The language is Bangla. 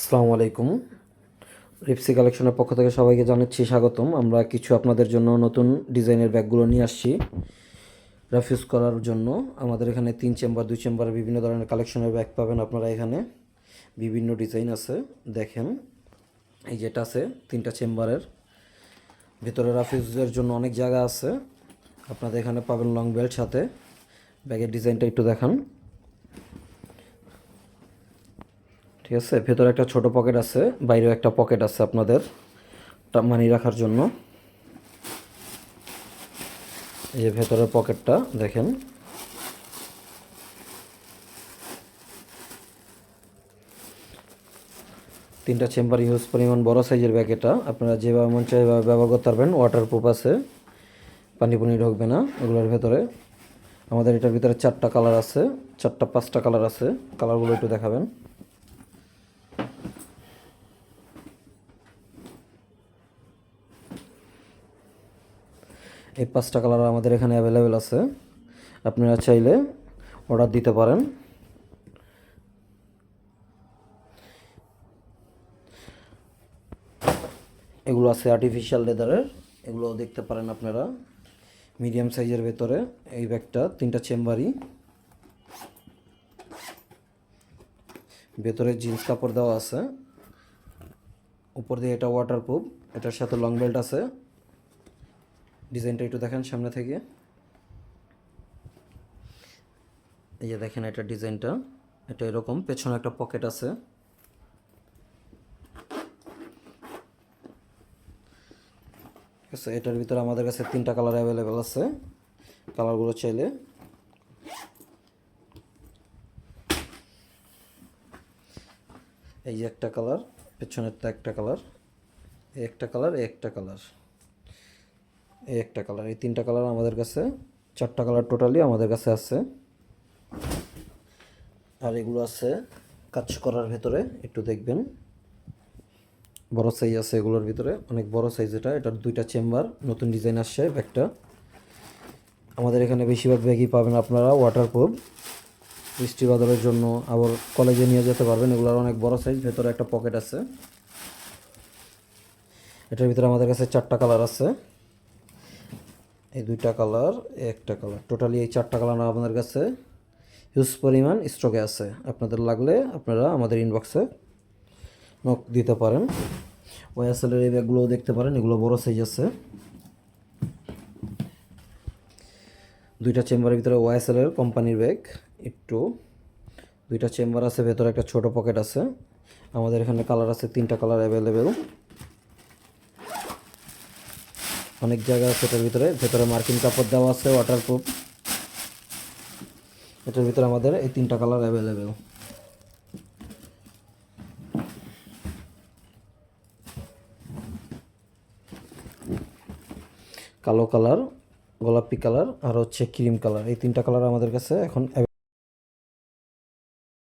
আসসালামু আলাইকুম। রিপসি কালেকশনের পক্ষ থেকে সবাইকে জানাচ্ছি স্বাগতম। আমরা কিছু আপনাদের জন্য নতুন ডিজাইনের ব্যাগগুলো নিয়ে আসছি রেফিউজ করার জন্য। আমাদের এখানে তিন চেম্বার, দুই চেম্বারে বিভিন্ন ধরনের কালেকশনের ব্যাগ পাবেন আপনারা এখানে। বিভিন্ন ডিজাইন আছে, দেখেন। এই যেটা আছে, তিনটা চেম্বারের। ভেতরে রাফিউজের জন্য অনেক জায়গা আছে। আপনাদের এখানে পাবেন লং বেল্ট সাথে। ব্যাগের ডিজাইনটা একটু দেখান। ঠিক আছে? ভেতরে একটা ছোট পকেট আছে, বাইরেও একটা পকেট আছে আপনাদের মানি রাখার জন্য। এই যে ভেতরের পকেটটা দেখেন। তিনটা চেম্বার ইউজ পরিমাণ, বড় সাইজের ব্যাগ এটা। আপনারা যেভাবে মন এভাবে ব্যবহার করতে পারবেন। ওয়াটার প্রুফ আছে। পানি পুনি ঢুকবে না এগুলোর ভেতরে। আমাদের এটার ভিতরে চারটা কালার আছে, চারটা পাঁচটা কালার আছে। কালারগুলো একটু দেখাবেন। এই পাঁচটা কালার আমাদের এখানে অ্যাভেলেবেল আছে। আপনারা চাইলে অর্ডার দিতে পারেন। এগুলো আছে আর্টিফিশিয়াল লেদারের এগুলো দেখতে পারেন আপনারা। মিডিয়াম সাইজের ভেতরে এই ব্যাগটা, তিনটা চেম্বারই। ভেতরে জিন্স কাপড় দেওয়া আছে। উপর দিয়ে এটা ওয়াটারপ্রুফ এটার সাথে লং বেল্ট আছে। ডিজাইনটা একটু দেখেন সামনে থেকে। এই যে দেখেন এটা ডিজাইনটা, এটা এরকম, পেছনে একটা পকেট আছে। ঠিক আছে, এটার ভিতরে আমাদের কাছে তিনটা কালার অ্যাভেলেবেল আছে। কালারগুলো চাইলে। এই একটা কালার, পেছনেরটা একটা কালার একটা কালার একটা কালার। এই একটা কালার এই তিনটা কালার আমাদের কাছে, চারটা কালার টোটালি আমাদের কাছে আছে। আর এগুলো আছে কাজ করার ভেতরে, একটু দেখবেন। বড় সাইজ আছে এগুলোর ভিতরে, অনেক বড় সাইজ এটা, এটার দুইটা চেম্বার নতুন ডিজাইন আসছে ব্যাগটা। আমাদের এখানে বেশিরভাগ ব্যাগই পাবেন আপনারা ওয়াটারপ্রুফ বৃষ্টি বাদলের জন্য আবার কলেজে নিয়ে যেতে পারবেন, এগুলোর অনেক বড় সাইজ ভেতরে একটা পকেট আছে। এটার ভিতরে আমাদের কাছে চারটা কালার আছে। এই দুইটা কালার একটা কালার টোটালি এই চারটা কালার আপনাদের কাছে। হিউজ পরিমাণ স্টকে আছে। আপনাদের লাগলে আপনারা আমাদের ইনবক্সে নক দিতে পারেন। ওয়াইএসএলের এই ব্যাগগুলোও দেখতে পারেন। এগুলো বড় সাইজ আছে। দুইটা চেম্বারের ভিতরে ওয়াইএসএলের কোম্পানির ব্যাগ একটু। দুইটা চেম্বার আছে, ভেতরে একটা ছোট পকেট আছে। আমাদের এখানে কালার আছে, তিনটা কালার অ্যাভেলেবেল অনেক জায়গা আছে এটার ভিতরে। ভেতরে মার্কিন কাপড় দেওয়া আছে ওয়াটারপ্রুফ এটার ভিতরে আমাদের এই তিনটা কালার অ্যাভেলেবেল কালো কালার গোলাপি কালার আর হচ্ছে ক্রিম কালার এই তিনটা কালার আমাদের কাছে এখন